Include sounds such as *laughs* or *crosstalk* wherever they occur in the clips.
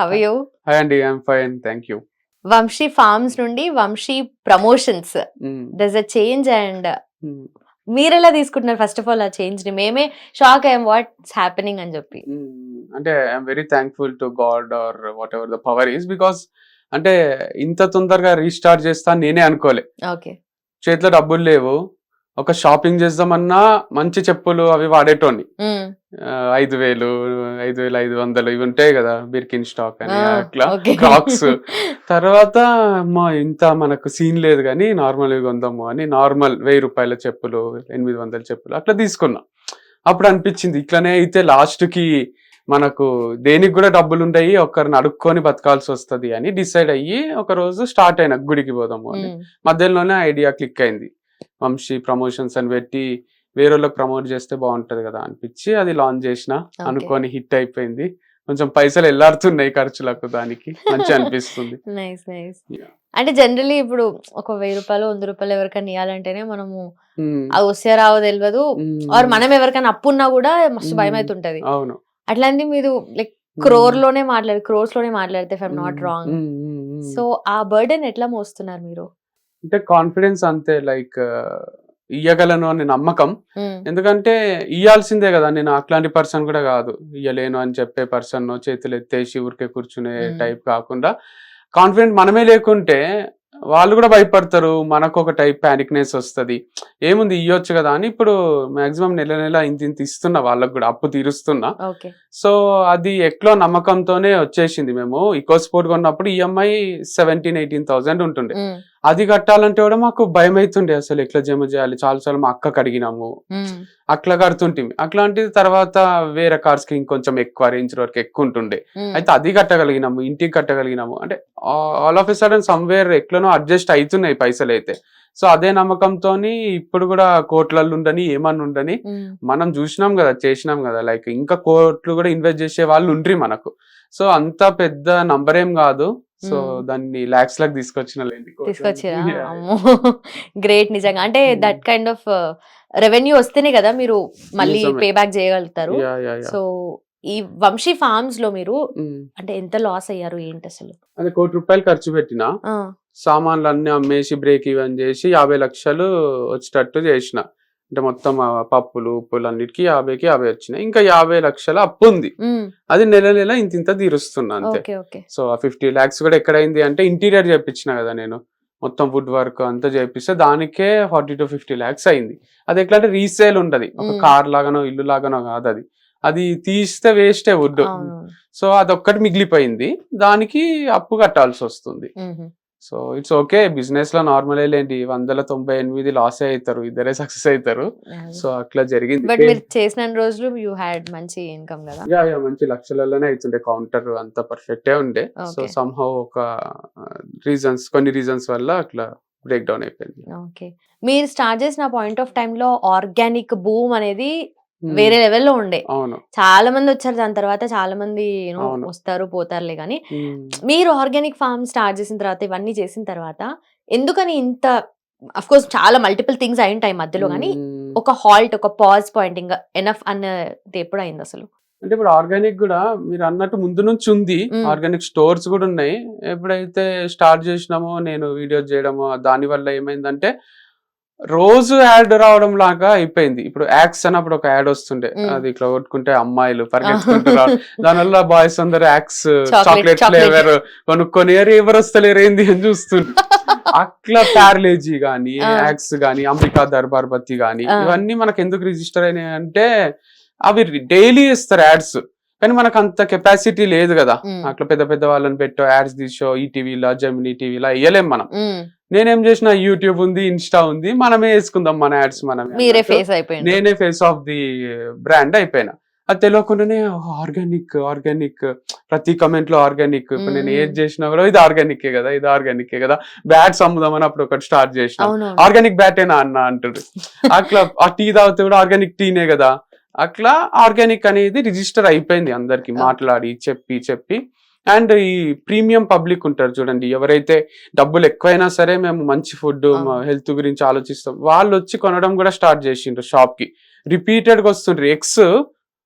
How are you hi అండి I'm fine thank you Vamshi farms నుండి Vamshi promotions thus a change and మీరు ఎలా తీసుకుంటున్నారు? ఫస్ట్ ఆఫ్ ఆల్ ఆ చేంజ్ని మేమే షాక్ అయ్యాం. వాట్స్ హ్యాపెనింగ్ అని చెప్పి. అంటే I'm very thankful to god or whatever the power is because అంటే ఇంత తొందరగా రీస్టార్ట్ చేస్తా నేనే అనుకోలే. ఓకే చేతిలో డబ్బులు లేవు. ఒక షాపింగ్ చేద్దామన్నా మంచి చెప్పులు అవి వాడేటోని ఐదు వేలు ఐదు వేలు ఐదు వందలు ఇవి ఉంటాయి కదా బిర్కిన్ స్టాక్ అని అట్లా క్రాక్స్ *laughs* తర్వాత అమ్మా ఇంత మనకు సీన్ లేదు కానీ నార్మల్ కొందాము అని నార్మల్ వెయ్యి రూపాయల చెప్పులు ఎనిమిది వందల చెప్పులు అట్లా తీసుకున్నా. అప్పుడు అనిపించింది ఇట్లనే అయితే లాస్ట్కి మనకు దేనికి కూడా డబ్బులు ఉంటాయి ఒకరిని అడుక్కొని బతకాల్సి వస్తది అని డిసైడ్ అయ్యి ఒక రోజు స్టార్ట్ అయినా గుడికి పోదాము అని. మధ్యలోనే ఐడియా క్లిక్ అయింది. వంశీ ప్రమోషన్స్ అని పెట్టి వేరే వాళ్ళకి ప్రమోట్ చేస్తే బాగుంటది కదా అనిపించి అది లాంచ్ చేసిన. అనుకొని హిట్ అయిపోయింది. కొంచెం పైసలు ఎల్లాడుతున్నాయి ఖర్చులకు దానికి. మంచి అనిపిస్తుంది. *laughs* Nice nice Yeah. అంటే జనరల్లీ ఇప్పుడు ఒక వెయ్యి రూపాయలు వంద రూపాయలు ఎవరికైనా ఇవ్వాలంటేనే మనము అది వస్తే రావో తెలియదు ఆర్ మనం ఎవరికైనా అప్పు ఉన్నా కూడా మస్తు భయం మ్మ్. అవుతుంటది అవును. అట్లాంటి మీరు లైక్ క్రోర్లోనే మాట్లాడు క్రోర్స్లోనే మాట్లాడితే ఐమ్ నాట్ రాంగ్. సో ఆ బర్డెన్ ఎట్లా మోస్తున్నారు మీరు? అంటే కాన్ఫిడెన్స్ అంతే లైక్ ఇయ్యగలను అనే నమ్మకం. మ్మ్. ఎందుకంటే ఇయ్యాల్సిందే కదా నేను అట్లాంటి పర్సన్ కూడా కాదు. ఇయ్యలేను అని చెప్పే పర్సన్ చేతులు ఎత్తేసి ఊరికే కూర్చునే. టైప్ కాకుండా కాన్ఫిడెంట్ మనమే లేకుంటే వాళ్ళు కూడా భయపడతారు. మనకు ఒక టైప్ ప్యానిక్నెస్ వస్తుంది. ఏముంది ఇయ్యొచ్చు కదా అని ఇప్పుడు మాక్సిమం నెల నెల ఇంత ఇంత ఇస్తున్నా వాళ్ళకు కూడా అప్పు తీరుస్తున్నా. సో అది ఎట్లో నమ్మకంతోనే వచ్చేసింది. మేము ఈకో స్పోర్ట్ కొన్నప్పుడు ఈఎంఐ సెవెంటీన్ ఎయిటీన్ థౌసండ్ ఉంటుండే. అది కట్టాలంటే కూడా మాకు భయం అవుతుండే అసలు ఎట్లా జమ చేయాలి? చాలా సార్లు మా అక్కకి అడిగినాము. అట్లా కడుతుంటిమి. అట్లాంటిది తర్వాత వేరే కార్స్కి ఇంకొంచెం ఎక్కువ రేంజ్ వరకు ఎక్కువ ఉంటుండే. అయితే అది కట్టగలిగినాము ఇంటికి కట్టగలిగినాము. అంటే all of a sudden somewhere ఎట్లనో అడ్జస్ట్ అవుతున్నాయి పైసలు అయితే. సో అదే నమ్మకంతో ఇప్పుడు కూడా కోట్లలో ఉండని ఏమన్నా ఉండని. మనం చూసినాం కదా చేసినాం కదా. లైక్ ఇంకా కోట్లు కూడా ఇన్వెస్ట్ చేసే వాళ్ళు ఉండ్రి మనకు. సో అంత పెద్ద నంబర్ ఏం కాదు. సో. దాన్ని లాక్స్ లాక్ తీసుకొచ్చిన తీసుకొచ్చిరా గ్రేట్ *laughs* నిజంగా అంటే. దట్ కైండ్ ఆఫ్ రెవెన్యూ వస్తేనే కదా మీరు మళ్ళీ. పే బ్యాక్ చేయగలుగుతారు. సో ఈ వంశీ ఫార్మ్స్లో మీరు. అంటే ఎంత లాస్ అయ్యారు ఏంటి అసలు అదే కోటి రూపాయలు ఖర్చు పెట్టిన సామాన్లు అన్ని అమ్మేసి బ్రేక్ ఈవెన్ చేసి యాభై లక్షలు వచ్చేటట్టు చేసిన అంటే మొత్తం పప్పులు ఉప్పులు అన్నిటికీ యాభైకి యాభై వచ్చినాయి. ఇంకా యాభై లక్షల అప్పు ఉంది. అది నెల నెల ఇంత ఇంత తీరుస్తున్నా అంతే. సో ఆ ఫిఫ్టీ ల్యాక్స్ కూడా ఎక్కడైంది అంటే ఇంటీరియర్ చేపించిన కదా నేను. మొత్తం వుడ్ వర్క్ అంతా చేపిస్తే దానికే ఫార్టీ టు ఫిఫ్టీ ల్యాక్స్ అయింది. అది ఎట్లా అంటే రీసేల్ ఉంటది. ఒక. కార్ లాగానో ఇల్లు లాగానో కాదు అది. అది తీస్తే వేస్టే వుడ్. సో అదొక్కటి మిగిలిపోయింది. దానికి అప్పు కట్టాల్సి వస్తుంది. సో ఇట్స్ ఓకే బిజినెస్లో నార్మల్ లేండి. వందల తొంభై ఎనిమిది లాస్ అవుతారు ఇద్దరే సక్సెస్ అవుతారు సో అట్లా జరిగింది. బట్ మీరు చేసిన రోజులు యూ హ్యాడ్ మంచి ఇన్కమ్ కదా? యా యా మంచి లక్షలలోనే అవుతుండే కౌంటర్ అంత పర్ఫెక్టే ఉండే. సో. సంహౌ ఒక రీజన్స్ కొన్ని రీజన్స్ వల్ల అట్లా బ్రేక్ డౌన్ అయిపోయింది. ఓకే మీరు స్టార్ట్ చేసిన పాయింట్ ఆఫ్ టైం లో ఆర్గానిక్ బూమ్ అనేది. వేరే లెవెల్లో ఉండే అవును చాలా మంది వచ్చారు దాని తర్వాత చాలా మంది. వస్తారు పోతారులే కానీ. మీరు ఆర్గానిక్ ఫార్మ్ స్టార్ట్ చేసిన తర్వాత ఇవన్నీ చేసిన తర్వాత ఎందుకని ఇంత అఫ్ కోర్స్ చాలా మల్టిపుల్ థింగ్స్ అయి ఉంటాయి మధ్యలో కానీ. ఒక హాల్ట్ ఒక పాజ్ పాయింట్ ఇంకా ఎనఫ్ అన్నది ఎప్పుడు అయింది అసలు అంటే ఇప్పుడు ఆర్గానిక్ కూడా మీరు అన్నట్టు ముందు నుంచి ఉంది. ఆర్గానిక్ స్టోర్స్ కూడా ఉన్నాయి ఎప్పుడైతే స్టార్ట్ చేసినామో నేను వీడియోస్ చేయడమో దాని వల్ల ఏమైందంటే రోజు యాడ్ రావడం లాగా అయిపోయింది ఇప్పుడు యాక్స్ అన్నప్పుడు ఒక యాడ్ వస్తుండే. అది ఇట్లా కొట్టుకుంటే అమ్మాయిలు పరిగెత్తుకుంటూ రావడం *laughs* దానివల్ల బాయ్స్ అందరు యాక్స్ చాక్లెట్. ఫ్లేవర్ కొనుక్కొని "అరే, ఎవరు వస్తలేరు ఏంది అని చూస్తుండే *laughs* అట్లా ప్యారలేజీ గానీ. యాక్స్ గానీ అంబికా దర్బార్ బత్తి గానీ. ఇవన్నీ మనకు ఎందుకు రిజిస్టర్ అయినాయి అంటే అవి డైలీ ఇస్తారు యాడ్స్ కానీ మనకు అంత కెపాసిటీ లేదు కదా. అట్లా పెద్ద పెద్ద వాళ్ళని పెట్టో యాడ్స్ తీసో ఈ టీవీలా జమినీ టీవీలా వేయలేం మనం. నేనేం చేసిన యూట్యూబ్ ఉంది ఇన్స్టా ఉంది మనమే వేసుకుందాం మన యాడ్స్ మనమే ఫేస్ అయిపోయింది నేనే ఫేస్ ఆఫ్ ది బ్రాండ్ అయిపోయినా. అది తెలియకుండానే ఆర్గానిక్ ఆర్గానిక్ ప్రతి కమెంట్లో ఆర్గానిక్ ఇప్పుడు నేను. ఏది చేసినా కూడా ఇది ఆర్గానిక్ కదా ఇది ఆర్గానిక్ కదా. బ్యాట్స్ అమ్ముదామని అప్పుడు ఒకటి స్టార్ట్ చేసిన. ఆర్గానిక్ బ్యాటేనా అన్న అంటాడు అట్లా ఆ టీ తాగితే కూడా ఆర్గానిక్ టీనే కదా. అట్లా ఆర్గానిక్ అనేది రిజిస్టర్ అయిపోయింది అందరికి. మాట్లాడి చెప్పి చెప్పి అండ్ ఈ ప్రీమియం పబ్లిక్ ఉంటారు చూడండి ఎవరైతే డబ్బులు ఎక్కువైనా సరే మేము మంచి ఫుడ్. హెల్త్ గురించి ఆలోచిస్తాం వాళ్ళు వచ్చి కొనడం కూడా స్టార్ట్ చేసిండ్రు షాప్కి రిపీటెడ్గా వస్తుండ్రు ఎగ్స్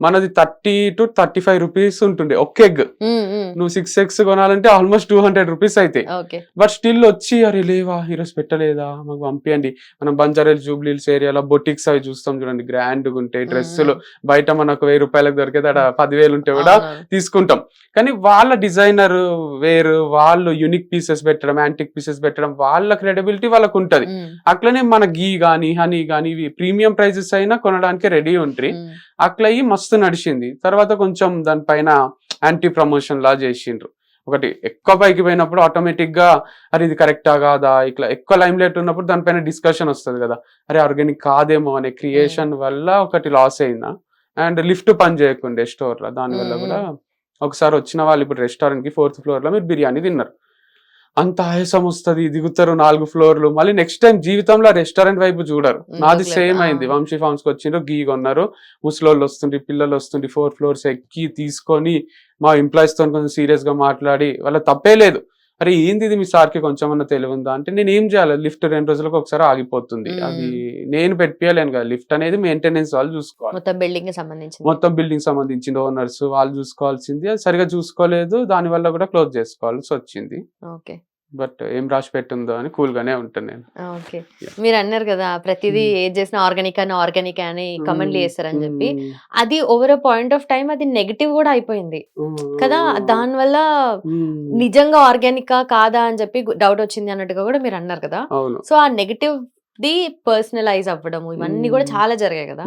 మనది thirty two thirty five rupees ఉంటుండే. ఒక్క ఎగ్. నువ్వు సిక్స్ ఎగ్స్ కొనాలంటే almost two hundred rupees okay. But still వచ్చి అరే లేవా ఈరోజు పెట్టలేదా? మాకు పంపియండి. మనం బంజారాల్ జూబ్లీల్స్ ఏరియాలో బొటిక్స్ అవి చూస్తాం చూడండి. గ్రాండ్గా ఉంటాయి డ్రెస్సులు. బయట మనకు వెయ్యి రూపాయలకు దొరికేది అక్కడ పదివేలు ఉంటే కూడా. తీసుకుంటాం. కానీ వాళ్ళ డిజైనర్ వేరు వాళ్ళు యూనిక్ పీసెస్ పెట్టడం యాంటిక్ పీసెస్ పెట్టడం వాళ్ళ క్రెడిబిలిటీ వాళ్ళకు ఉంటది. అట్లనే మన గీ గానీ హనీ గానీ ఇవి ప్రీమియం ప్రైజెస్ అయినా కొనడానికి రెడీ ఉంటాయి. అట్లా మస్తు నడిచింది. తర్వాత కొంచెం దానిపైన యాంటీ ప్రమోషన్ లా చేసిండ్రు. ఒకటి ఎక్కువ పైకి పోయినప్పుడు ఆటోమేటిక్గా అరే ఇది కరెక్టా కాదా? ఇట్లా ఎక్కువ లైమ్ లైట్ ఉన్నప్పుడు దానిపైన డిస్కషన్ వస్తుంది కదా. అరే ఆర్గానిక్ కాదేమో అనే క్రియేషన్ వల్ల ఒకటి లాస్ అయిందా. అండ్ లిఫ్ట్ పని చేయకుండే స్టోర్లో. దాని వల్ల మ్మ్. కూడా ఒకసారి వచ్చిన వాళ్ళు ఇప్పుడు రెస్టారెంట్కి ఫోర్త్ ఫ్లోర్లో మీరు బిర్యానీ తిన్నారు. అంత ఆయాసం వస్తుంది దిగుతారు నాలుగు ఫ్లోర్లు. మళ్ళీ నెక్స్ట్ టైం జీవితంలో రెస్టారెంట్ వైపు చూడరు. నాది. సేమ్. అయింది. వంశీ ఫార్మ్స్కి వచ్చిండ్రు గీ కొన్నారు. ముసలోళ్ళు వస్తుండ్రి పిల్లలు వస్తుండ్రి ఫోర్ ఫ్లోర్స్ ఎక్కి తీసుకొని మా ఎంప్లాయీస్తో కొంచెం సీరియస్గా మాట్లాడి వాళ్ళ తప్పే లేదు. అరే ఏంది ఇది మీ సార్కి కొంచెం అన్న తెలివి ఉందా అంటే నేను ఏం చేయాలి? లిఫ్ట్ రెండు రోజులకు ఒకసారి ఆగిపోతుంది. అది నేను పెట్టియలేను కదా. లిఫ్ట్ అనేది మెయింటెనెన్స్ వాళ్ళు చూసుకోవాలి. మొత్తం బిల్డింగ్కి సంబంధించింది. మొత్తం బిల్డింగ్ సంబంధించిన ఓనర్స్ వాళ్ళు చూసుకోవాల్సింది. అది సరిగా చూసుకోలేదు. దాని వల్ల కూడా క్లోజ్ చేసుకోవాల్సి వచ్చింది. ఓకే. బట్ ఏం రాసి పెట్టిందో అని కూల్ గానే ఉంటాను నేను ఓకే. మీరు అన్నారు కదా ప్రతిదీ మ్మ్. ఏది చేసినా ఆర్గానిక్ అని ఆర్గానిక్ అని కమెంట్లు చేస్తారని చెప్పి మ్మ్. అది ఓవర్ పాయింట్ ఆఫ్ టైం అది నెగిటివ్ కూడా అయిపోయింది కదా దాని వల్ల. నిజంగా ఆర్గానిక్ కాదా అని చెప్పి డౌట్ వచ్చింది అన్నట్టుగా కూడా మీరు అన్నారు కదా సో ఆ నెగిటివ్ ది పర్సనలైజ్ అవ్వడము ఇవన్నీ కూడా. చాలా జరిగాయి కదా.